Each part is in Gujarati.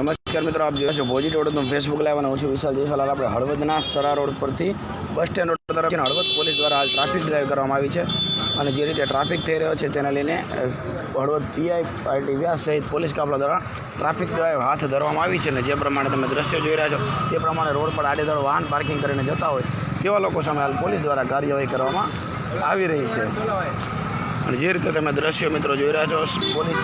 નમસ્કાર મિત્રો, આપ જોયો છો ભોજી રોડનું ફેસબુક લાઈવ અને હું છું વિશાલ જયસ્વાલ. આપણે હળવદના સરા રોડ પરથી બસ સ્ટેન્ડ રોડ તરફ હળવદ પોલીસ દ્વારા હાલ ટ્રાફિક ડ્રાઈવ કરવામાં આવી છે અને જે રીતે ટ્રાફિક થઈ રહ્યો છે તેને લઈને હળવદ પીઆઈ પાર્ટી વ્યાસ સહિત પોલીસ કાફલા દ્વારા ટ્રાફિક ડ્રાઈવ હાથ ધરવામાં આવી છે અને જે પ્રમાણે તમે દ્રશ્યો જોઈ રહ્યા છો તે પ્રમાણે રોડ પર આડેધડ વાહન પાર્કિંગ કરીને જતા હોય તેવા લોકો સામે હાલ પોલીસ દ્વારા કાર્યવાહી કરવામાં આવી રહી છે. અને જે રીતે તમે દ્રશ્યો મિત્રો જોઈ રહ્યા છો, પોલીસ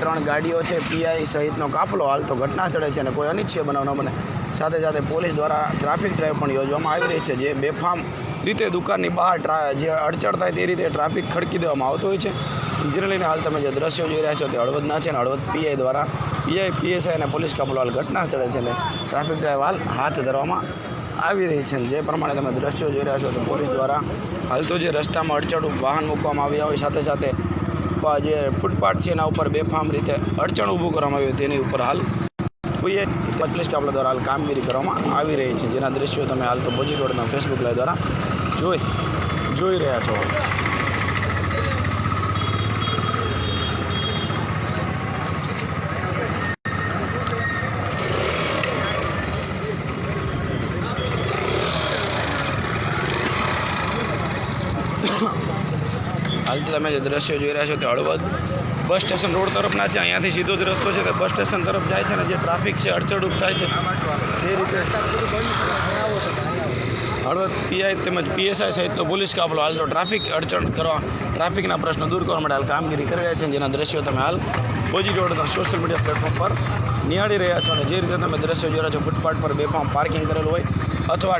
ત્રણ ગાડીઓ છે, પીઆઈ સહિતનો કાફલો હાલ તો ઘટના સ્થળે છે અને કોઈ અનિચ્છય બનાવ ન બને. સાથે સાથે પોલીસ દ્વારા ટ્રાફિક ડ્રાઈવ પણ યોજવામાં આવી રહી છે, જે બેફામ રીતે દુકાનની બહાર ટ્રા- જે અડચણ થાય તે રીતે ટ્રાફિક ખડકી દેવામાં આવતો હોય છે. જેને લઈને હાલ તમે જે દ્રશ્યો જોઈ રહ્યા છો તે હળવદના છે અને હળવદ પીઆઈ દ્વારા, પીઆઈ, પીએસઆઈ અને પોલીસ કાફલો હાલ ઘટના સ્થળે છે અને ટ્રાફિક ડ્રાઈવ હાલ હાથ ધરવામાં આવી રહી છે. જે પ્રમાણે તમે દ્રશ્યો જોઈ રહ્યા છો તો પોલીસ દ્વારા હાલ તો જે રસ્તામાં અડચણ વાહન મૂકવામાં આવ્યા હોય સાથે સાથે જે ફૂટપાથ છે એના ઉપર બેફામ રીતે અડચણ ઊભું કરવામાં આવ્યું તેની ઉપર હાલ કોઈએ પોલીસ કાફલા દ્વારા હાલ કામગીરી કરવામાં આવી રહી છે. જેના દ્રશ્યો તમે હાલ તો બોજી રોડના ફેસબુક લાઈવ દ્વારા જોઈ જોઈ રહ્યા છો. તમે જે દ્રશ્યો જોઈ રહ્યા છો તે હળવદ બસ સ્ટેશન રોડ તરફના છે. અહીંયાથી સીધો જ રસ્તો છે. તે બસ સ્ટેશન તરફ જાય છે અને જે ટ્રાફિક છે, અડચણરૂપ થાય છે. તે રીતે હળવદ પીઆઈ તેમજ પીએસઆઈ સહિત તો પોલીસ કાફલો હાલ તો ટ્રાફિક અડચણ કરવા, ટ્રાફિકના પ્રશ્નો દૂર કરવા માટે હાલ કામગીરી કરી રહ્યા છે. જેના દ્રશ્યો તમે હાલ પોજી રોડના સોશિયલ મીડિયા પ્લેટફોર્મ પર નિહાળી રહ્યા છો. અને જે રીતે તમે દ્રશ્યો રહ્યા છો, ફૂટપાથ પર બેફામ પાર્કિંગ કરેલું હોય અથવા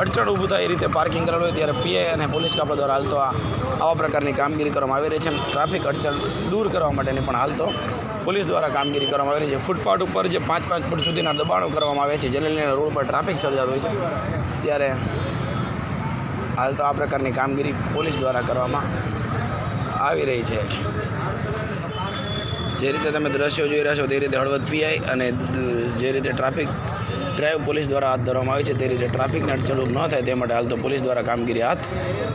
અડચણ ઊભું થાય એ રીતે પાર્કિંગ કરેલું હોય ત્યારે પીઆઈ અને પોલીસ કાફલા દ્વારા હાલ તો આવા પ્રકારની કામગીરી કરવામાં આવી રહી છે. ટ્રાફિક અડચણ દૂર કરવા માટેની પણ હાલ તો પોલીસ દ્વારા કામગીરી કરવામાં આવી રહી છે. ફૂટપાથ ઉપર જે પાંચ પાંચ ફૂટ સુધીના દબાણો કરવામાં આવે છે, જેને લઈને રોડ પર ટ્રાફિક સર્જાતો હોય છે, ત્યારે હાલ તો આ પ્રકારની કામગીરી પોલીસ દ્વારા કરવામાં આવી રહી છે. જે રીતે તમે દ્રશ્યો જોઈ રહ્યા છો, તે રીતે હળવદ પીઆઈ અને જે રીતે ટ્રાફિક ડ્રાઈવ પોલીસ દ્વારા હાથ ધરવામાં આવી છે. તે રીતે ટ્રાફિકને અડચણરૂપ ન થાય તે માટે હાલ તો પોલીસ દ્વારા કામગીરી હાથ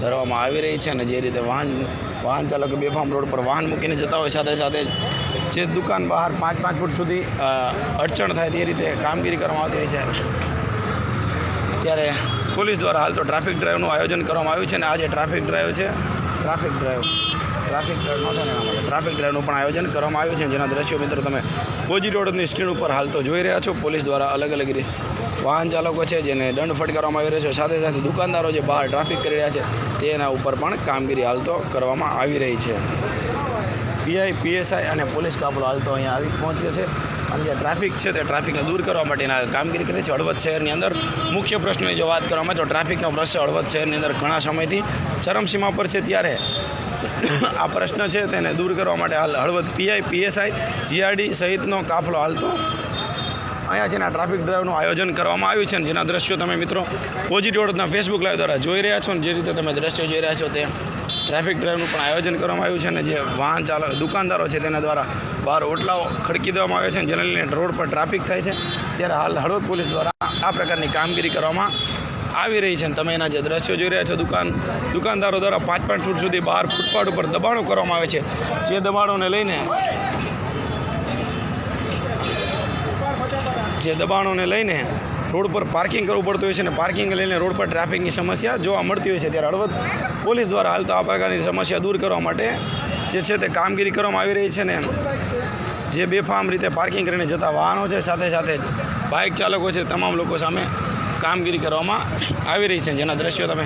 ધરવામાં આવી રહી છે અને જે રીતે વાહન વાહન ચાલકો બેફામ રોડ પર વાહન મૂકીને જતા હોય સાથે સાથે જે દુકાન બહાર પાંચ પાંચ ફૂટ સુધી અડચણ થાય તે રીતે કામગીરી કરવામાં આવતી હોય છે. ત્યારે પોલીસ દ્વારા હાલ તો ટ્રાફિક ડ્રાઈવનું આયોજન કરવામાં આવ્યું છે અને આજે ટ્રાફિક ડ્રાઈવ છે. Traffic drive. Traffic drive traffic ડ્રાઈવનું પણ આયોજન કરવામાં આવ્યું છે. જેના દ્રશ્યો મિત્રો તમે બોજી રોડની સ્ક્રીન ઉપર હાલ તો જોઈ રહ્યા છો. પોલીસ દ્વારા અલગ અલગ વાહન ચાલકો છે જેને દંડ ફટકારવામાં આવી રહ્યો છે. સાથે સાથે દુકાનદારો જે બહાર ટ્રાફિક કરી રહ્યા છે તેના ઉપર પણ કામગીરી હાલ તો કરવામાં આવી રહી છે. પીઆઈ, પીએસઆઈ અને પોલીસ કાફલો હાલ તો અહીંયા આવી પહોંચ્યો છે. અને જે ટ્રાફિક છે તે ટ્રાફિકને દૂર કરવા માટેના કામગીરી કરે છે. હળવદ શહેરની અંદર મુખ્ય પ્રશ્નની જો વાત કરવામાં તો ટ્રાફિકનો પ્રશ્ન હળવદ શહેરની અંદર ઘણા સમયથી ચરમસીમા પર છે. ત્યારે આ પ્રશ્ન છે તેને દૂર કરવા માટે હાલ હળવદ પીઆઈ, પીએસઆઈ, જીઆરડી સહિતનો કાફલો હાલતો અહીંયા છે ટ્રાફિક ડ્રાઈવનું આયોજન કરવામાં આવ્યું છે. અને જેના દ્રશ્યો તમે મિત્રો પોઝિટિવ ફેસબુક લાઈવ દ્વારા જોઈ રહ્યા છો. અને જે રીતે તમે દ્રશ્યો જોઈ રહ્યા છો તે ટ્રાફિક ડ્રાઈવનું પણ આયોજન કરવામાં આવ્યું છે અને જે વાહન ચાલક દુકાનદારો છે તેના દ્વારા બહાર ઓટલાઓ ખડકી દેવામાં આવે છે જેને લઈને રોડ પર ટ્રાફિક થાય છે. ત્યારે હાલ હળવદ પોલીસ દ્વારા આ પ્રકારની કામગીરી કરવામાં આવી રહી છે અને તમે એના જે દ્રશ્યો જોઈ રહ્યા છો, દુકાન દુકાનદારો દ્વારા પાંચ પાંચ ફૂટ સુધી બહાર ફૂટપાથ ઉપર દબાણો કરવામાં આવે છે. જે દબાણોને લઈને જે દબાણોને લઈને રોડ પર પાર્કિંગ કરવું પડતું હોય છે અને પાર્કિંગ લઈને રોડ પર ટ્રાફિકની સમસ્યા જોવા મળતી હોય છે. ત્યારે હળવદ પોલીસ દ્વારા હાલ તો આ પ્રકારની સમસ્યા દૂર કરવા માટે જે છે તે કામગીરી કરવામાં આવી રહી છે ને જે બેફામ રીતે પાર્કિંગ કરીને જતા વાહનો છે, સાથે સાથે બાઇક ચાલકો છે, તમામ લોકો સામે કામગીરી કરવામાં આવી રહી છે. જેના દ્રશ્યો તમે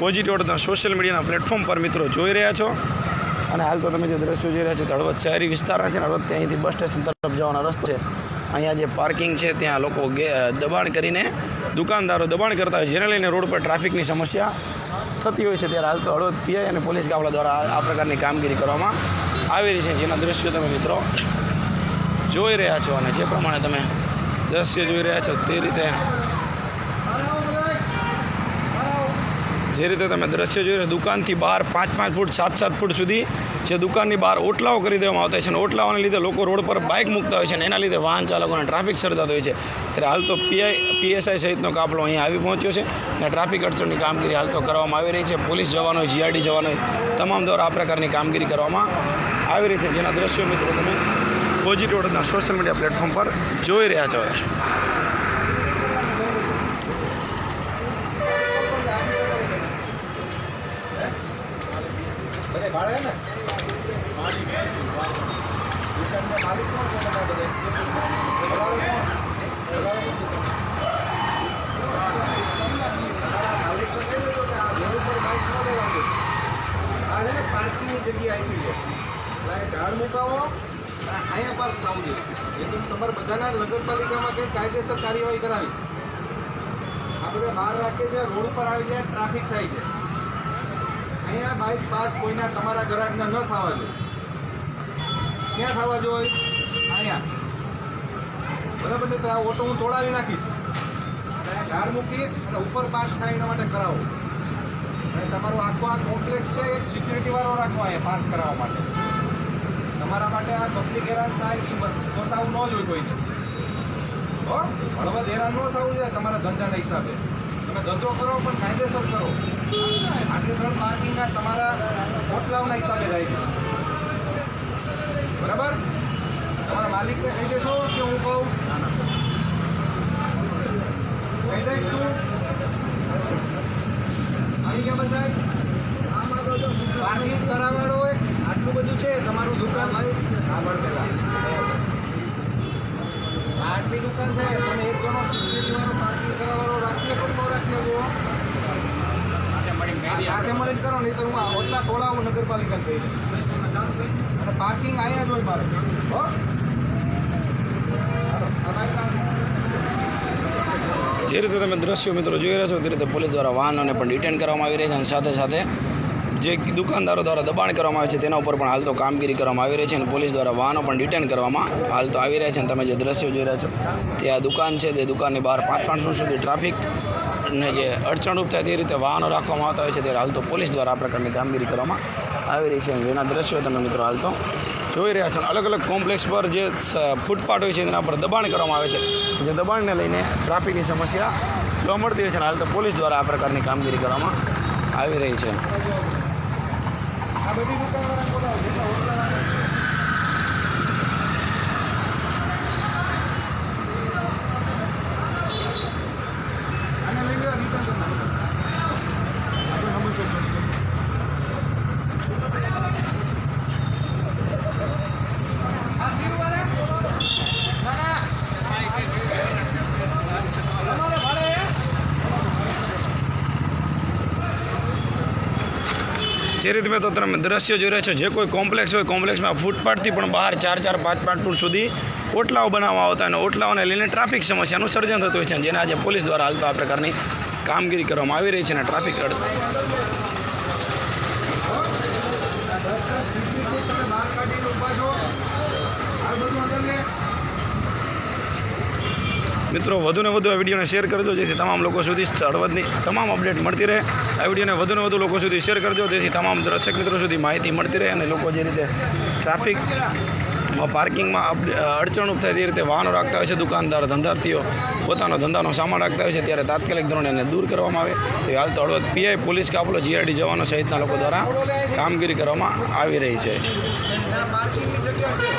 પોઝિટિવ રોડના સોશિયલ મીડિયાના પ્લેટફોર્મ પર મિત્રો જોઈ રહ્યા છો. અને હાલ તો તમે જે દ્રશ્યો જોઈ રહ્યા છો તે હળવદ શહેરી વિસ્તારના છે હળવદ અહીંથી બસ સ્ટેશન તરફ જવાનો રસ્તો છે. અહીંયા જે પાર્કિંગ છે, ત્યાં લોકો ગે દબાણ કરીને દુકાનદારો દબાણ કરતા હોય, જેને લઈને રોડ પર ટ્રાફિકની સમસ્યા થતી હોય છે. ત્યારે હાલ તો હળવદ પીઆઈ અને પોલીસ કાફલા દ્વારા આ પ્રકારની કામગીરી કરવામાં આવી રહી છે. જેના દ્રશ્યો તમે મિત્રો જોઈ રહ્યા છો અને જે પ્રમાણે તમે દ્રશ્ય જોઈ રહ્યા છો તે રીતે જે રીતે તમે દ્રશ્ય રહ્યા દુકાનથી બહાર પાંચ પાંચ ફૂટ, સાત સાત ફૂટ સુધી જે દુકાનની બહાર ઓટલાઓ કરી દેવામાં આવતા છે અને ઓટલાઓને લીધે લોકો રોડ પર બાઇક મૂકતા હોય છે અને એના લીધે વાહન ચાલકોને ટ્રાફિક સર્જાતો હોય છે. ત્યારે હાલ તો પીઆઈ પીએસઆઈ સહિતનો કાફલો અહીંયા આવી પહોંચ્યો છે અને ટ્રાફિક અડચણની કામગીરી હાલ તો કરવામાં આવી રહી છે. પોલીસ જવાનો જીઆરડી જવાનો, તમામ દ્વારા આ પ્રકારની કામગીરી કરવામાં આવી રહી છે. જેના દ્રશ્યો મિત્રો તમે પોઝિટિવ સોશિયલ મીડિયા પ્લેટફોર્મ પર જોઈ રહ્યા છો બધે ભાડે ને પાર્કિંગની જગ્યા આપી છે એટલે ઢાળ મુકાવો અને અહીંયા પાસ થવું જોઈએ એ તો તમારે બધાના નગરપાલિકામાં કંઈક કાયદેસર કાર્યવાહી કરાવીશ આ બધા બહાર રાખે છે રોડ ઉપર આવી જાય ટ્રાફિક થાય છે અહીંયા બાઇક પાસ કોઈના તમારા ગ્રાહકના ન થવા જોઈએ ક્યાં થવા જોઈએ અહીંયા. બરાબર છે તો ઓટો હું તોડાવી નાખીશ. ઝાડ મૂકી અને ઉપર પાસ થાય એના માટે કરાવો. અને તમારો આખો આ કોમ્પ્લેક્સ છે, એક સિક્યુરિટી વાળો રાખવો અહીંયા પાસ કરાવવા માટે. તમારા માટે આ પબ્લિક હેરાન થાય એ પોસાવું ન જોઈએ કોઈને. હળવદ હેરાન ન થવું જોઈએ, તમારા ધંધાના હિસાબે. તમે ધંધો કરો, પણ કાયદેસર કરો. કાયદેસર પાર્કિંગના તમારા ઓટલાઓના હિસાબે થાય બરાબર? તમારા માલિકને કહી દેશો કે હું કહું. કહી દઈશ તું. આવી ગયા બધા? પાર્કિંગ કરાવવાળો હોય, આટલું બધું છે, તમારું દુકાન બળ પેલા આટલી દુકાન છે, તમે એક જણો પાર્કિંગ કરાવવાળો રાખીએ તો ન રાખીએ જુઓ સાથે કરો, નહીં તો હું ઓટલા તોડાવું નગરપાલિકા કહી અને પાર્કિંગ અહીંયા જ હોય મારે. હો. જે રીતે તમે દ્રશ્યો મિત્રો જોઈ રહ્યા છો, તે રીતે પોલીસ દ્વારા વાહનોને પણ ડિટેન કરવામાં આવી રહી છે અને સાથે સાથે જે દુકાનદારો દ્વારા દબાણ કરવામાં આવે છે, તેના ઉપર પણ હાલ તો કામગીરી કરવામાં આવી રહી છે અને પોલીસ દ્વારા વાહનો પણ ડિટેન કરવામાં હાલ તો આવી રહ્યા છે અને તમે જે દ્રશ્યો જોઈ રહ્યા છો, તે આ દુકાન છે, તે દુકાનની બહાર પાંચ પાંચ ફૂટ સુધી ટ્રાફિક ને જે અડચણરૂપ થાય તે રીતે વાહનો રાખવામાં આવતા હોય છે, ત્યારે હાલ તો પોલીસ દ્વારા આ પ્રકારની કામગીરી કરવામાં આવી રહી છે. જેના દ્રશ્યો તમે મિત્રો હાલ તો જોઈ રહ્યા છો. અલગ અલગ કોમ્પ્લેક્સ પર જે ફૂટપાથ હોય છે તેના પર દબાણ કરવામાં આવે છે. જે દબાણને લઈને ટ્રાફિકની સમસ્યા જોવા મળતી હોય છે હાલ તો પોલીસ દ્વારા આ પ્રકારની કામગીરી કરવામાં આવી રહી છે. આ બધી દુકાનવાળા બોલાવો જેટલા હોટલ આને લઈ લો રિટર્ન કરી નાખો આપણે નંબર ચેક કરીશું આ સીલ વાળા તમારે ભાડે જે રીતે મેં તો તમે દ્રશ્યો જોઈ રહ્યા છો. જે કોઈ કોમ્પ્લેક્સ હોય, કોમ્પ્લેક્સમાં ફૂટપાથથી પણ બહાર ચાર ચાર પાંચ પાંચ ફૂટ સુધી ઓટલાઓ બનાવવામાં આવતા અને ઓટલાઓને લઈને ટ્રાફિક સમસ્યાનું સર્જન થતું હોય છે જેને આજે પોલીસ દ્વારા હાલ તો આ પ્રકારની કામગીરી કરવામાં આવી રહી છે અને ટ્રાફિક અડ- તમે બહાર કાઢીને ઊભા છો આ બધું અંદર લે મિત્રો વધુને વધુ આ વિડીયોને શેર કરજો, જેથી તમામ લોકો સુધી હળવદની તમામ અપડેટ મળતી રહે. આ વિડીયોને વધુને વધુ લોકો સુધી શેર કરજો, જેથી તમામ દર્શક મિત્રો સુધી માહિતી મળતી રહે અને લોકો જે રીતે ટ્રાફિક પાર્કિંગમાં અડચણ થાય તે રીતે વાહનો રાખતા હોય છે, દુકાનદાર, ધંધાર્થીઓ પોતાનો ધંધાનો સામાન રાખતા હોય છે, ત્યારે તાત્કાલિક ધોરણે એને દૂર કરવામાં આવે. તો હાલ તો હળવદ પીઆઈ, પોલીસ કાફલો જીઆરડી જવાનો સહિતના લોકો દ્વારા કામગીરી કરવામાં આવી રહી છે. Thank પાર્કિંગની જગ્યા છે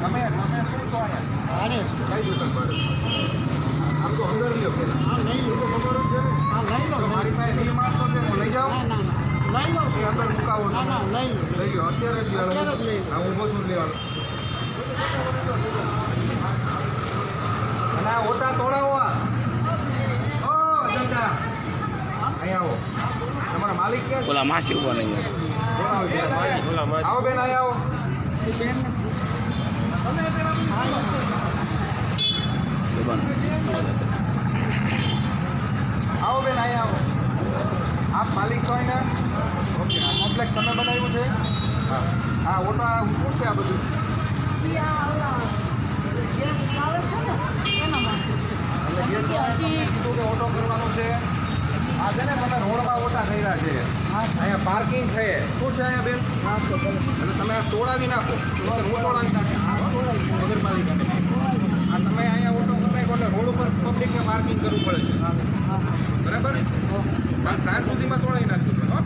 તમે તમે શું છો અહીંયા કઈ દુકાન પર આમ તો અંદર લ્યો પેલા એ તો ખબર જ છે ને તો મારી પાસે નહીં માણસો છે હું લઈ જાઉં કે અંદર તમે? લઈ ગયો અત્યારે જ લ્યો હા ઊભો છું લેવાનો અને આ ઓટા તોડાવો આ ઓ અહીંયા આવો તમારા માલિક ક્યાં માસી નહીં બોલાવો. આવો બેન અહીંયા આવો તમે આવો બેન અહીંયા આવો આપ માલિક છો અહીંયા ઓકે આ કોમ્પ્લેક્સ તમે બનાવ્યું છે? હા. હા ઓટો આ શું છે આ બધું? ઓટો કરવાનો છે. આ છે ને તમે રોડમાં ઓટા કર્યા છે. અહીંયા પાર્કિંગ છે. શું છે અહીંયા બેન? એટલે તમે આ તોડાવી નાખો. રોડ હું તોડાવી નાખીશ. નગરપાલિકાને આ તમે અહીંયા ઓટો કરી નાખો એટલે રોડ ઉપર પબ્લિકને પાર્કિંગ કરવું પડે છે. બરાબર? કાલ સાંજ સુધીમાં તોડાવી નાખ્યું છે હો?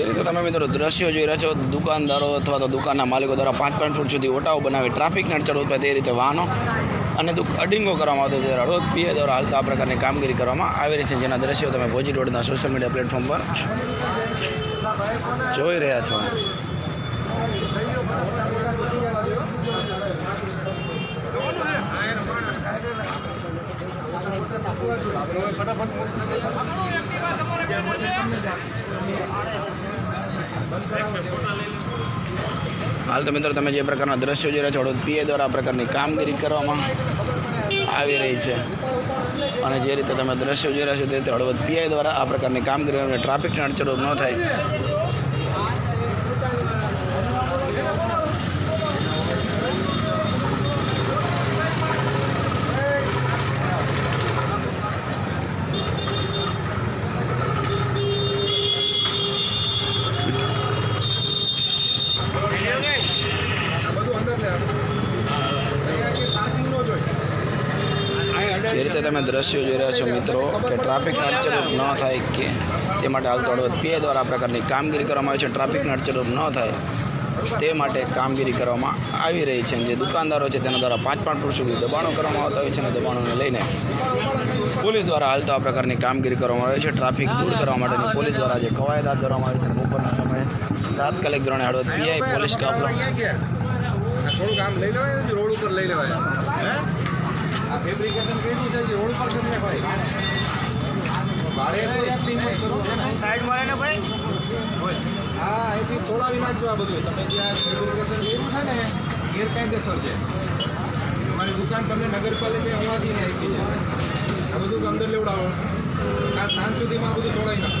જે રીતે તમે મિત્રો દ્રશ્યો જોઈ રહ્યા છો, દુકાનદારો અથવા તો દુકાનના માલિકો દ્વારા પાંચ પાંચ ફૂટ સુધી ઓટાઓ બનાવી ટ્રાફિકને અડચણ ઉત્પન્ન તે રીતે વાહનો અને દુઃખ અડિંગો કરવામાં આવતો છે. હળવદ પીએ દ્વારા હાલતા આ પ્રકારની કામગીરી કરવામાં આવી રહી છે, જેના દ્રશ્યો તમે ભોજી રોડના સોશિયલ મીડિયા પ્લેટફોર્મ પર જોઈ રહ્યા છો. હાલ તો મિત્રો તમે જે પ્રકારના દ્રશ્યો જોઈ રહ્યા છો પીએ દ્વારા આ પ્રકારની કામગીરી કરવામાં આવી રહી છે. અને જે રીતે તમે દ્રશ્યો જોઈ રહ્યા છો, તે હળવદ પીઆઈ દ્વારા આ પ્રકારની કામગીરી ટ્રાફિકની અડચણો ન થાય આ બધું અંદર લે અહીંયા પાર્કિંગ ન જોઈએ જે રીતે તમે દ્રશ્યો જોઈ રહ્યા છો મિત્રો, કે ટ્રાફિક નડચરૂપ ન થાય કે તે માટે હાલ તો પીઆઈ દ્વારા પ્રકારની કામગીરી કરવામાં આવી છે. ટ્રાફિક નડચરૂપ ન થાય તે માટે કામગીરી કરવામાં આવી રહી છે. જે દુકાનદારો છે તેના દ્વારા પાંચ પાંચ ફૂટ સુધી દબાણો કરવામાં આવતા હોય છે અને દબાણોને લઈને પોલીસ દ્વારા હાલ તો આ પ્રકારની કામગીરી કરવામાં આવે છે. ટ્રાફિક દૂર કરવા માટેની પોલીસ દ્વારા જે કવાયત હાથ ધરવામાં આવી છે. બપોરના સમયે તાત્કાલિક ધોરણે હળવદ પીઆઈ પોલીસ કાફલો થોડું આમ લઈ લેવાય રોડ ઉપર લઈ લેવાય. ફેબ્રિકેશન કર્યું છે જે રોડ ઉપર કરી ભાઈ. ભાડે તો એટલી હિંમત કરો હા અહીંથી તોડાવી નાખજો આ બધું તમે જે આ ફેબ્રિકેશન કર્યું છે ને ગેરકાયદેસર છે. મારી દુકાન તમને નગરપાલિકા હોવાથી ને આપી છે. આ બધું અંદર લેવડાવો. આ સાંજ સુધીમાં બધું તોડાવી નાખો.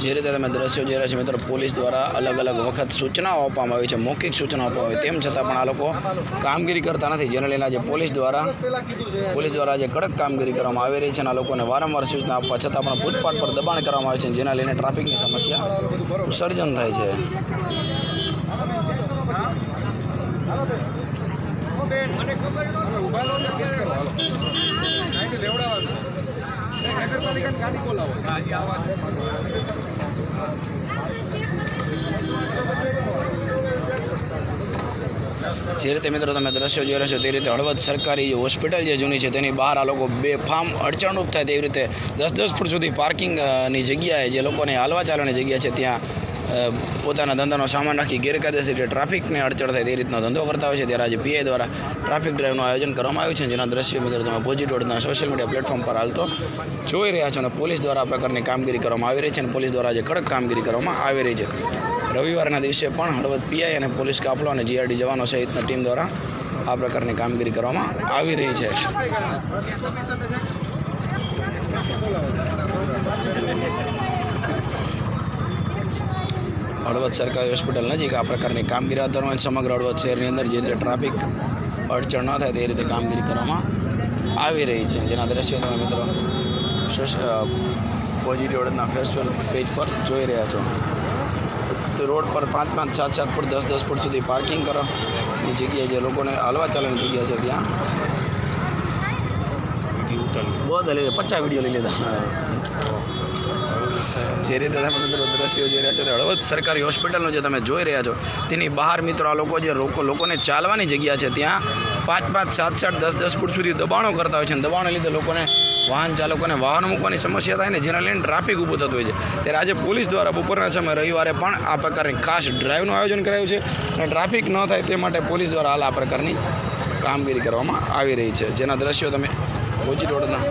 જે રીતે તમે દ્રશ્યો જોઈ રહ્યા છો મિત્રો, પોલીસ દ્વારા અલગ અલગ વખત સૂચનાઓ આપવામાં આવી છે, મૌખિક સૂચનાઓ આપવામાં આવી તેમ છતાં પણ આ લોકો કામગીરી કરતા નથી. જેને લઈને આજે પોલીસ દ્વારા પોલીસ દ્વારા આજે કડક કામગીરી કરવામાં આવી રહી છે અને આ લોકોને વારંવાર સૂચના આપવા છતાં પણ ફૂટપાથ પર દબાણ કરવામાં આવે છે જેના લઈને ટ્રાફિકની સમસ્યા સર્જન થાય છે. મને ખબર તમે ઊભા રહો ને કેમ કરો હાલો અહીંથી લેવડાવવા દો. એ નગરપાલિકાની ગાડી બોલાવો જે રીતે મિત્રો તમે દ્રશ્યો જોઈ રહ્યા છો તે રીતે હળવદ સરકારી જે હોસ્પિટલ જે જૂની છે તેની બહાર આ લોકો બે ફાર્મ અડચણરૂપ થાય તેવી રીતે દસ દસ ફૂટ સુધી પાર્કિંગની જગ્યાએ જે લોકોને હાલવા ચાલવાની જગ્યા છે ત્યાં અ, પોતાના ધંધાનો સામાન રાખી ગેરકાયદેસર રીતે ટ્રાફિકને અડચણ થાય તે રીતનો ધંધો કરતા હોય છે. ત્યારે આજે પીઆઈ દ્વારા ટ્રાફિક ડ્રાઈવનું આયોજન કરવામાં આવ્યું છે. જેના દ્રશ્યો મિત્રો તમે પોજી રોડના સોશિયલ મીડિયા પ્લેટફોર્મ પર હાલતો જોઈ રહ્યા છો અને પોલીસ દ્વારા આ પ્રકારની કામગીરી કરવામાં આવી રહી છે અને પોલીસ દ્વારા આજે કડક કામગીરી કરવામાં આવી રહી છે. રવિવારના દિવસે પણ હળવદ પીઆઈ અને પોલીસ કાફલો અને જીઆરડી જવાનો સહિતના ટીમ દ્વારા આ પ્રકારની કામગીરી કરવામાં આવી રહી છે. હળવદ સરકારી હોસ્પિટલ નજીક આ પ્રકારની કામગીરી હાથ ધરવામાં સમગ્ર હળવદ શહેરની અંદર જે રીતે ટ્રાફિક અડચણ ન થાય તે રીતે કામગીરી કરવામાં આવી રહી છે. જેના દ્રશ્યો તમે મિત્રો પોઝિટિવ હળદના ફેસબુક પેજ પર જોઈ રહ્યા છો. તો રોડ પર પાંચ પાંચ સાત સાત ફૂટ દસ દસ ફૂટ સુધી પાર્કિંગ કરવાની જગ્યાએ જે લોકોને હાલવા ચાલવાની જગ્યા છે ત્યાં. બધા લઈ પચાસ વીડિયો લઈ લીધા. જે રીતે તમે મિત્રો દ્રશ્યો જોઈ રહ્યા છો તે હળવદ સરકારી હોસ્પિટલનો જે તમે જોઈ રહ્યા છો, તેની બહાર મિત્રો આ લોકો જે રોકો, લોકોને ચાલવાની જગ્યા છે, ત્યાં પાંચ પાંચ, સાત સાત, દસ દસ ફૂટ સુધી દબાણો કરતા હોય છે અને દબાણો લીધે લોકોને વાહન ચાલકોને વાહન મૂકવાની સમસ્યા થાય ને જેના લઈને ટ્રાફિક ઊભું થતું હોય છે. ત્યારે આજે પોલીસ દ્વારા બપોરના સમયે રવિવારે પણ આ પ્રકારની ખાસ ડ્રાઈવનું આયોજન કરાયું છે અને ટ્રાફિક ન થાય તે માટે પોલીસ દ્વારા હાલ આ પ્રકારની કામગીરી કરવામાં આવી રહી છે. જેના દ્રશ્યો તમે ભુજ રોડના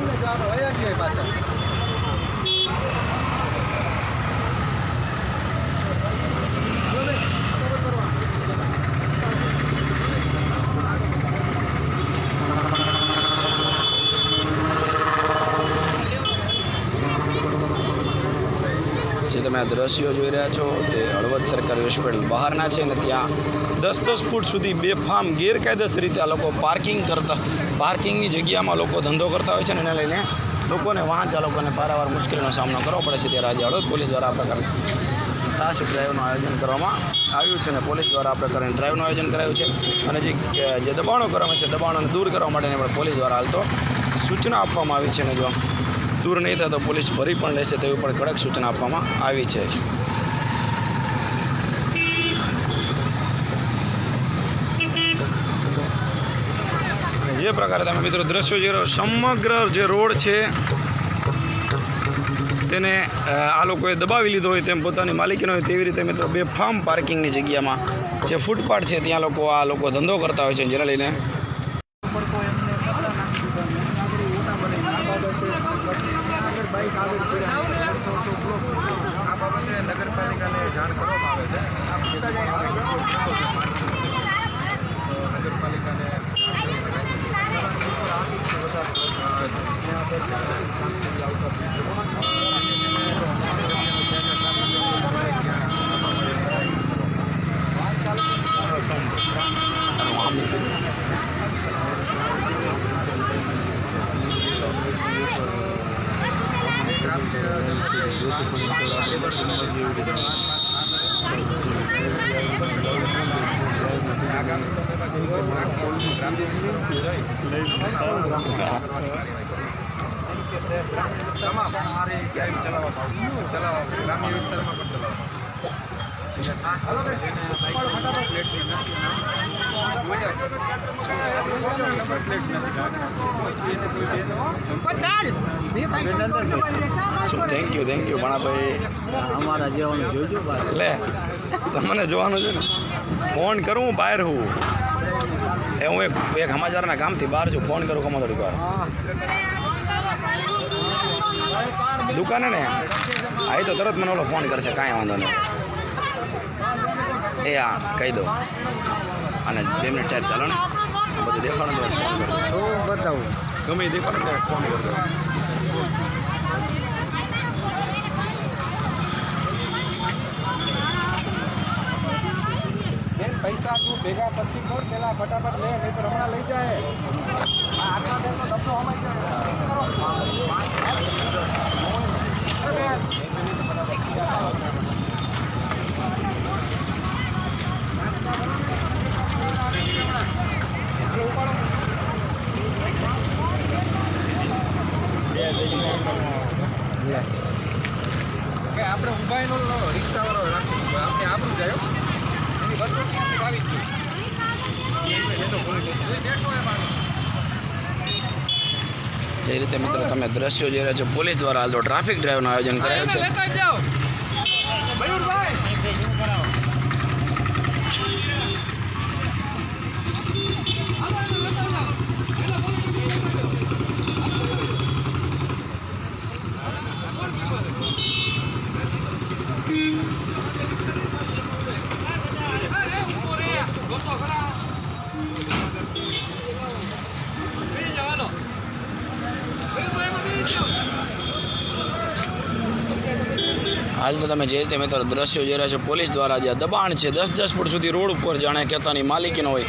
તમે દ્રશ્યો જોઈ રહ્યા છો તે હળવદ સરકારી હોસ્પિટલ બહારના છે ને ત્યાં દસ દસ ફૂટ સુધી બેફામ ગેરકાયદેસર રીતે આ લોકો પાર્કિંગ કરતા, પાર્કિંગની જગ્યામાં લોકો ધંધો કરતા હોય છે ને એને લઈને લોકોને વાહન ચાલકોને પારાવાર મુશ્કેલીનો સામનો કરવો પડે છે. ત્યારે આજે હળવદ પોલીસ દ્વારા આ પ્રકારની ખાસ ડ્રાઈવનું આયોજન કરવામાં આવ્યું છે અને પોલીસ દ્વારા આ પ્રકારની ડ્રાઈવનું આયોજન કરાયું છે. અને જે દબાણો કરવામાં છે, દબાણોને દૂર કરવા માટેની પણ પોલીસ દ્વારા હાલ તો સૂચના આપવામાં આવી છે અને જો દૂર નહીં થાય તો પોલીસ ભરી પણ લેશે તેવી પણ કડક સૂચના આપવામાં આવી છે. જે પ્રકારે તમે મિત્રો દ્રશ્યો જે સમગ્ર જે રોડ છે, તેને આ લોકોએ દબાવી લીધો હોય તેમ પોતાની માલિકીનો હોય તેવી રીતે મિત્રો બે ફાર્મ પાર્કિંગની જગ્યામાં જે ફૂટપાથ છે, ત્યાં લોકો આ લોકો ધંધો કરતા હોય છે. જેને લઈને આગામી સમયમાં દિવસ તમામ ચલાવવા ગ્રામ્ય વિસ્તારમાં પણ ચલાવવા થેન્ક યુ થેન્ક યુ ભણાભાઈ. અમારા જેવાનું જોજો લે તમને જોવાનું છે ને? ફોન કરું બહાર હું. એ હું એક એક સમાચારના કામથી બહાર છું. ફોન કરું કમા થોડીક વાર. દુકાને ને? આ તો તરત મને ઓલો ફોન કરશે કાંઈ વાંધો નહીં. એ હા કહી દો અને બે મિનિટ સાહેબ ચાલો ને બધું દેખાડો તો બતાવું. ગમે દેખાડો ફોન કરજો બેન પૈસા તું ભેગા પછી કર પેલા ફટાફટ લે નહીં તો હમણાં લઈ જાય. આ બેન નો ડબ્બો હમાય છે અરે બેન. કે આપણે રિક્ષાવાળો જાય. એની આવી જે રીતે મિત્રો તમે દ્રશ્યો જોઈ રહ્યા છો પોલીસ દ્વારા હાલ તો ટ્રાફિક ડ્રાઈવનું આયોજન કરાયું છે લેતા જ જાઓ મયુરભાઈ હાલ તો તમે જે રીતે મિત્રો દ્રશ્યો જોઈ રહ્યા છો, પોલીસ દ્વારા જે દબાણ છે, દસ દસ ફૂટ સુધી રોડ ઉપર જાણે કહેતાની માલિકીનો હોય,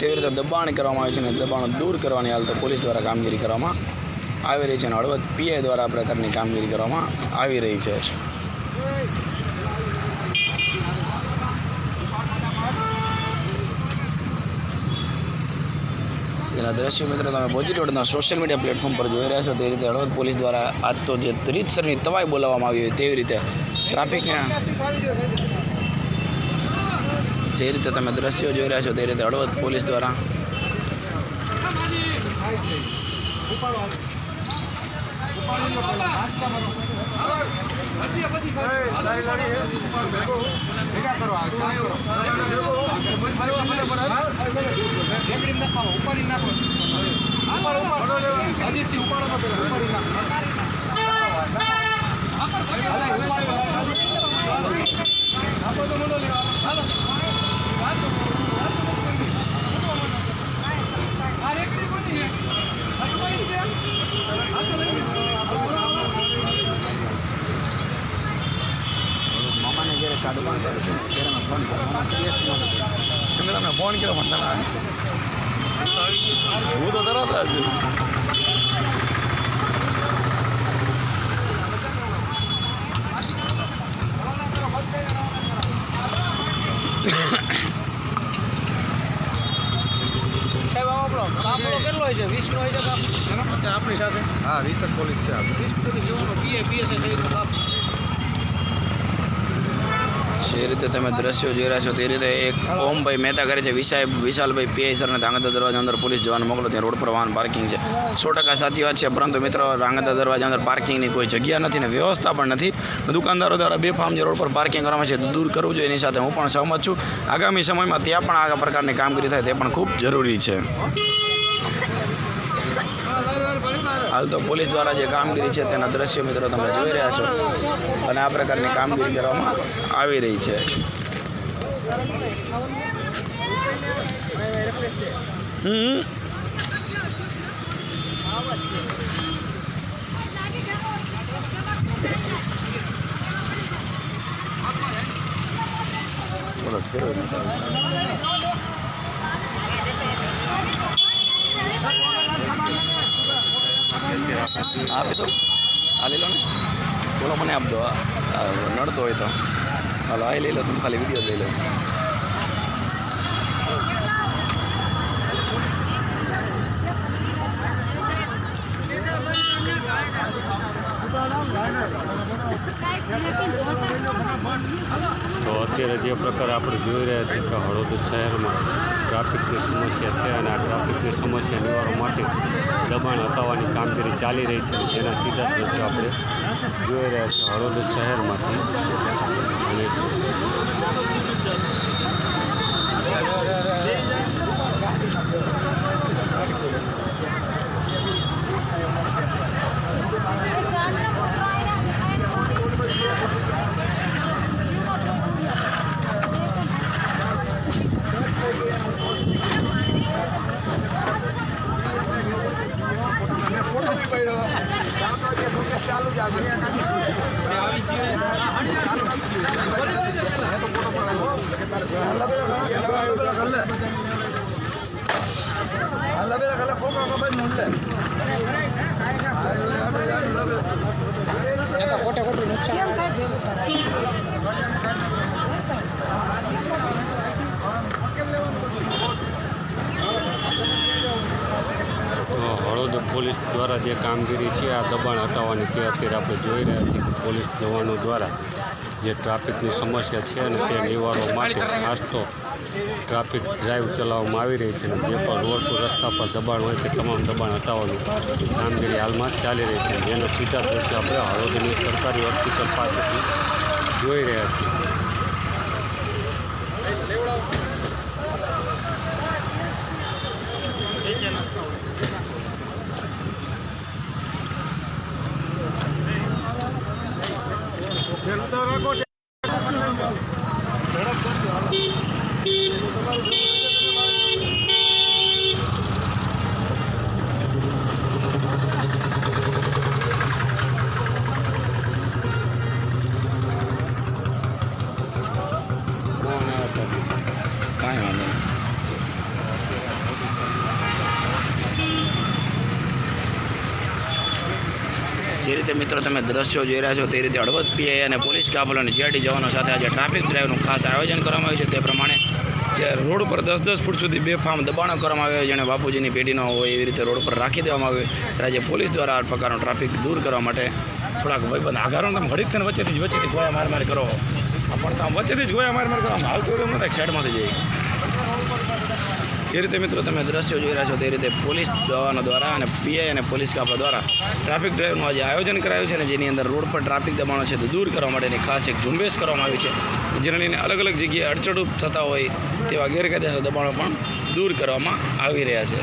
તેવી રીતે દબાણ કરવામાં આવે છે અને દબાણ દૂર કરવાની હાલ તો પોલીસ દ્વારા કામગીરી કરવામાં આવી રહી છે અને હળવદ પીઆઈ દ્વારા આ પ્રકારની કામગીરી કરવામાં આવી રહી છે. જેના દ્રશ્યો મિત્રો તમે બોજીટોડના સોશિયલ મીડિયા પ્લેટફોર્મ પર જોઈ રહ્યા છો, તે રીતે હળવદ પોલીસ દ્વારા આજ તો જે રીતસરની તવાઈ બોલાવવામાં આવી હોય તેવી રીતે ટ્રાફિકના જે રીતે તમે દ્રશ્યો જોઈ રહ્યા છો તે રીતે હળવદ પોલીસ દ્વારા. ઉપાડી નાખો. કાદુ પણ કરે છે. ત્યારે મેં ફોન કર્યો મામા સિરિયસ તમે તમને ફોન કર્યો તમે હું તો તરત જ સાહેબ આપણો કાફલો કેટલો હોય છે વીસનો હોય છે આપણી સાથે. હા વિસક પોલીસ છે આપણે. વીસ પોલીસ જવાનો પીએ પીએસએ થઈ જે રીતે તમે દ્રશ્યો જોઈ રહ્યા છો તે રીતે એક ઓમભાઈ મહેતા કરે છે વિશાલ વિશાલભાઈ પીઆઈ સરને ધાંગધ્રા દરવાજા અંદર પોલીસ જવાન મોકલો ત્યાં રોડ પર વાહન પાર્કિંગ છે. સો ટકા સાચી વાત છે પરંતુ મિત્રો રાંગદા દરવાજા અંદર પાર્કિંગની કોઈ જગ્યા નથી ને વ્યવસ્થા પણ નથી. દુકાનદારો દ્વારા બેફામ જે રોડ પર પાર્કિંગ કરવામાં છે દૂર કરવું જોઈએ એની સાથે હું પણ સહમત છું. આગામી સમયમાં ત્યાં પણ આ પ્રકારની કામગીરી થાય તે પણ ખૂબ જરૂરી છે. હાલ તો પોલીસ દ્વારા જે કામગીરી છે તેના દ્રશ્યો મિત્રો તમે જોઈ રહ્યા છો. અને આ પ્રકારની કામગીરી કરવામાં આવી રહી છે. હમ ફેરવો નથી. આપી દો આ લઈ લો ને મને દો નડતો હોય તો. હાલો, આ લઈ લો, તમે ખાલી વીડિયો લઈ લો. તો અત્યારે જે પ્રકારે આપણે જોઈ રહ્યા છીએ કે હળવદ શહેરમાં ટ્રાફિકની સમસ્યા છે અને આ ટ્રાફિકની સમસ્યા નિવારવા માટે દબાણ હટાવવાની કામગીરી ચાલી રહી છે જેના સીધા દ્રશ્યો આપણે જોઈ રહ્યા છો. હળવદ શહેરમાંથી અને અને ફોટો બી પડ્યો કામ તો જે ધોકે ચાલુ જ આગળ એ તો ફોટો પડાવ્યો કે તારે તો હળવદ પોલીસ દ્વારા જે કામગીરી છે આ દબાણ હટાવવાની તે અત્યારે આપણે જોઈ રહ્યા છીએ કે પોલીસ જવાનો દ્વારા જે ટ્રાફિકની સમસ્યા છે અને તે નિવારવા માટે ખાસ તો ટ્રાફિક ડ્રાઈવ ચલાવવામાં આવી રહી છે અને જે પણ રોડ પર રસ્તા પર દબાણ હોય છે, તમામ દબાણ હટાવવાનું કામગીરી હાલમાં ચાલી રહી છે. જેનો સીધા દ્રશ્ય આપણે હળવદની સરકારી હોસ્પિટલ પાસેથી જોઈ રહ્યા છીએ કાંઈ વાંધો નહીં જે રીતે મિત્રો તમે દ્રશ્યો જોઈ રહ્યા છો તે રીતે હળવદ પીઆઈ અને પોલીસ કાફલો અને જીઆરટી જવાનો સાથે આજે ટ્રાફિક ડ્રાઈવનું ખાસ આયોજન કરવામાં આવ્યું છે. તે પ્રમાણે જે રોડ પર દસ દસ ફૂટ સુધી બેફામ દબાણો કરવામાં આવ્યા જેણે બાપુજીની પેઢીનો હોય એવી રીતે રોડ પર રાખી દેવામાં આવ્યું રાજ્ય પોલીસ દ્વારા આ પ્રકારનો ટ્રાફિક દૂર કરવા માટે થોડાક ભાઈબંધ આઘારો તમે ઘડીક થઈને વચ્ચેથી જ વચ્ચેથી ગોળા માર માર કરો પણ તમે વચ્ચેથી જ ગોળા માર માર કરો હાલતું એમ નથી સાઈડમાંથી જઈ જે રીતે મિત્રો તમે દ્રશ્યો જોઈ રહ્યા છો તે રીતે પોલીસ દવાના દ્વારા અને પીઆઈ અને પોલીસ કાપા દ્વારા ટ્રાફિક ડ્રાઈવનું આજે આયોજન કરાયું છે અને જેની અંદર રોડ પર ટ્રાફિક દબાણો છે તે દૂર કરવા માટેની ખાસ એક ઝુંબેશ કરવામાં આવી છે. જેને લઈને અલગ અલગ જગ્યાએ અડચણરૂપ થતા હોય તેવા ગેરકાયદેસર દબાણો પણ દૂર કરવામાં આવી રહ્યા છે.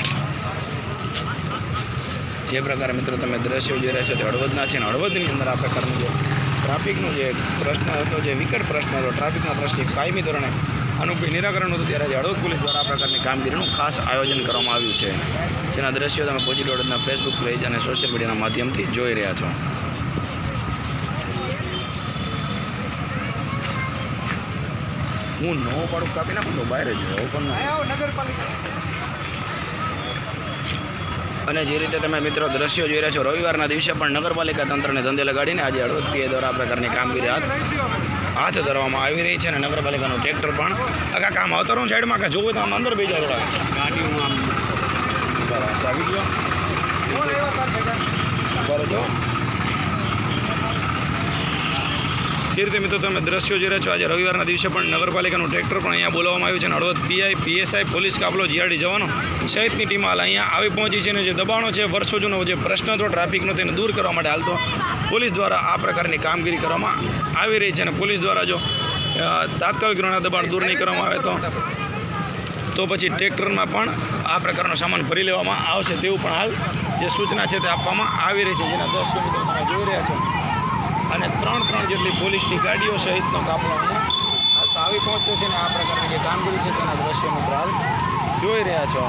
જે પ્રકારે મિત્રો તમે દ્રશ્યો જોઈ રહ્યા છો તે હળવદના છે અને હળવદની અંદર આ પ્રકારનું જે ટ્રાફિકનો જે પ્રશ્ન હતો, જે વિકટ પ્રશ્ન હતો, ટ્રાફિકના પ્રશ્ન કાયમી ધોરણે આનું કોઈ નિરાકરણ હતું ત્યારે હળવદ પોલીસ દ્વારા આ પ્રકારની કામગીરીનું ખાસ આયોજન કરવામાં આવ્યું છે. જેના દ્રશ્યો તમે પોજી હળવદના ફેસબુક પેજ અને સોશિયલ મીડિયાના માધ્યમથી જોઈ રહ્યા છો. હું નવો પાડું કાપી નાખું તો બહાર જ અને જે રીતે તમે મિત્રો દ્રશ્યો જોઈ રહ્યા છો, રવિવારના દિવસે પણ નગરપાલિકા તંત્રને ધંધે લગાડીને આજે પીએ દ્વારા આ પ્રકારની કામગીરી હાથ હાથ ધરવામાં આવી રહી છે અને નગરપાલિકાનું ટ્રેક્ટર પણ આખા કામ અવતરણ સાઈડમાં કે જોવું તો આમ અંદર બેજા થોડા ગાડીનું આમ બરાબર આવી ગયો. બરાબર જો રીતે મિત્રો તમે દ્રશ્યો જોઈ રહ્યા છો, આજે રવિવારના દિવસે પણ નગરપાલિકાનું ટ્રેક્ટર પણ અહીંયા બોલાવવામાં આવ્યું છે અને હળવદ પીઆઈ, પીએસઆઈ, પોલીસ કાફલો, જીઆરડી જવાનો સહિતની ટીમ હાલ અહીંયા આવી પહોંચી છે અને જે દબાણો છે, વર્ષો જૂનો જે પ્રશ્ન હતો ટ્રાફિકનો તેને દૂર કરવા માટે હાલ તો પોલીસ દ્વારા આ પ્રકારની કામગીરી કરવામાં આવી રહી છે અને પોલીસ દ્વારા જો તાત્કાલિક ધોરણે દબાણ દૂર નહીં કરવામાં આવે તો તો પછી ટ્રેક્ટરમાં પણ આ પ્રકારનો સામાન ભરી લેવામાં આવશે તેવું પણ હાલ જે સૂચના છે તે આપવામાં આવી રહી છે. જેના દસ કિલોમીટર જોઈ રહ્યા છો. અને ત્રણ ત્રણ જેટલી પોલીસની ગાડીઓ સહિતનો કાફલો અહીંયા આવી પહોંચ્યો છે ને આ પ્રકારની જે કામગીરી છે તેના દ્રશ્ય મિત્ર જોઈ રહ્યા છો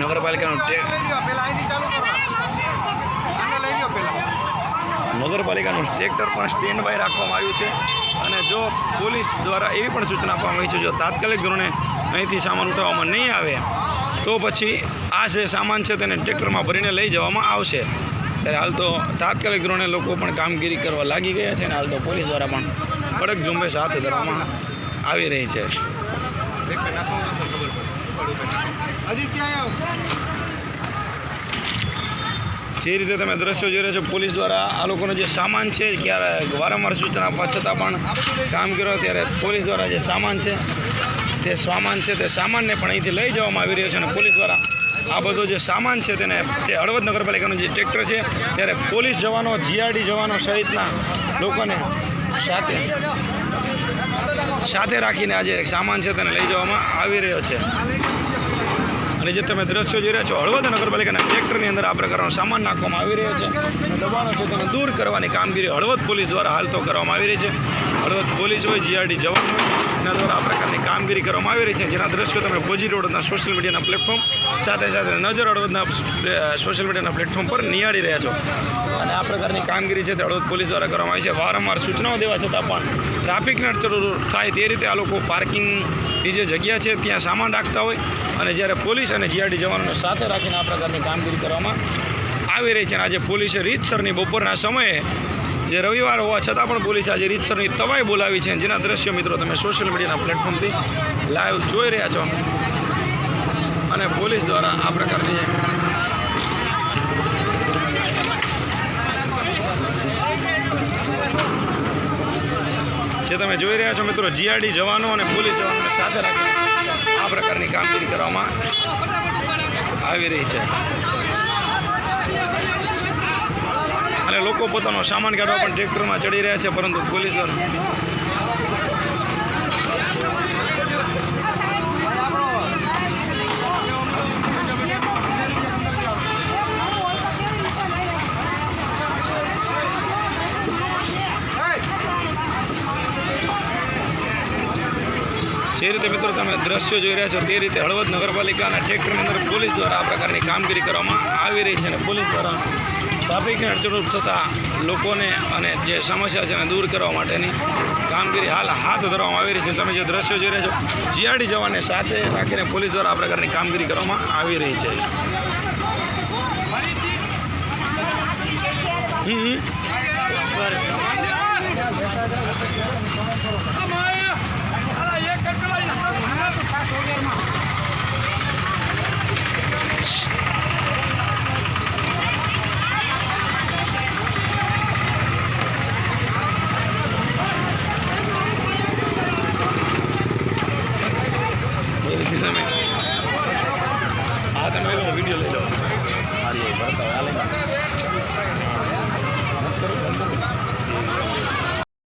નગરપાલિકાનું નગરપાલિકાનું ટ્રેક્ટર પણ સ્ટેન્ડ બાય રાખવામાં આવ્યું છે. અને જો પોલીસ દ્વારા એવી પણ સૂચના આપવામાં આવી છે, જો તાત્કાલિક ધોરણે અહીંથી સામાન ઉઠાવવામાં નહીં આવે તો પછી આ જે સામાન છે તેને ટ્રેક્ટરમાં ભરીને લઈ જવામાં આવશે. ત્યારે હાલ તો તાત્કાલિક ધોરણે લોકો પણ કામગીરી કરવા લાગી ગયા છે અને હાલ તો પોલીસ દ્વારા પણ કડક ઝુંબેશ હાથ ધરવામાં આવી રહી છે. જે રીતે તમે દ્રશ્યો જોઈ રહ્યા છો, પોલીસ દ્વારા આ લોકોનો જે સામાન છે ક્યારે વારંવાર સૂચના આપવા છતાં પણ કામ કર્યો, ત્યારે પોલીસ દ્વારા જે સામાન છે તે સામાન છે તે સામાનને પણ અહીંથી લઈ જવામાં આવી રહ્યો છે અને પોલીસ દ્વારા આ બધો જે સામાન છે તેને તે હળવદ નગરપાલિકાનું જે ટ્રેક્ટર છે ત્યારે પોલીસ જવાનો, જીઆરડી જવાનો સહિતના લોકોને સાથે સાથે રાખીને આજે સામાન છે તેને લઈ જવામાં આવી રહ્યો છે. અને જે તમે દ્રશ્યો જોઈ રહ્યા છો, હળવદ નગરપાલિકાના ટ્રેક્ટરની અંદર આ પ્રકારનો સામાન નાખવામાં આવી રહ્યો છે. દબાણો છે તેને દૂર કરવાની કામગીરી હળવદ પોલીસ દ્વારા હાલ તો કરવામાં આવી રહી છે. હળવદ પોલીસ હોય, જીઆરડી જવાન હોય એના દ્વારા આ પ્રકારની કામગીરી કરવામાં આવી રહી છે. જેના દ્રશ્યો તમે ભોજી રોડના સોશિયલ મીડિયાના પ્લેટફોર્મ સાથે સાથે નજર હળવદના સોશિયલ મીડિયાના પ્લેટફોર્મ પર નિહાળી રહ્યા છો. અને આ પ્રકારની કામગીરી છે તે હળવદ પોલીસ દ્વારા કરવામાં આવી છે. વારંવાર સૂચનાઓ દેવા છતાં પણ ટ્રાફિકના અડચણો થાય તે રીતે આ લોકો પાર્કિંગની જે જગ્યા છે ત્યાં સામાન રાખતા હોય અને જ્યારે પોલીસ અને જીઆરડી જવાનોને સાથે રાખીને આ પ્રકારની કામગીરી કરવામાં આવી રહી છે. અને આજે પોલીસે રીતસરની બપોરના સમયે જે રવિવાર હોવા છતાં પણ પોલીસે આજે રીતસરની તવાઈ બોલાવી છે જેના દ્રશ્યો મિત્રો તમે સોશિયલ મીડિયાના પ્લેટફોર્મથી લાઈવ જોઈ રહ્યા છો. અને પોલીસ દ્વારા આ પ્રકારની જે તમે જોઈ રહ્યા છો મિત્રો જીઆરડી જવાનો અને પોલીસ જવાનોને સાથે રાખીને આ પ્રકારની કામગીરી કરવામાં આવી રહી છે અને લોકો પોતાનો સામાન કાઢવા પણ ટ્રેક્ટરમાં ચડી રહ્યા છે, પરંતુ પોલીસ દ્વારા જે રીતે મિત્રો તમે દ્રશ્યો જોઈ રહ્યા છો, તે રીતે હળવદ નગરપાલિકાના ટ્રેક્ટરની અંદર પોલીસ દ્વારા આ પ્રકારની કામગીરી કરવામાં આવી રહી છે અને પોલીસ દ્વારા ટ્રાફિકને અડચણરૂપ થતા લોકોને અને જે સમસ્યા છે એને દૂર કરવા માટેની કામગીરી હાલ હાથ ધરવામાં આવી રહી છે તમે જે દ્રશ્યો જોઈ રહ્યા છો, જીઆરડી જવાનને સાથે રાખીને પોલીસ દ્વારા આ પ્રકારની કામગીરી કરવામાં આવી રહી છે હમ. Além.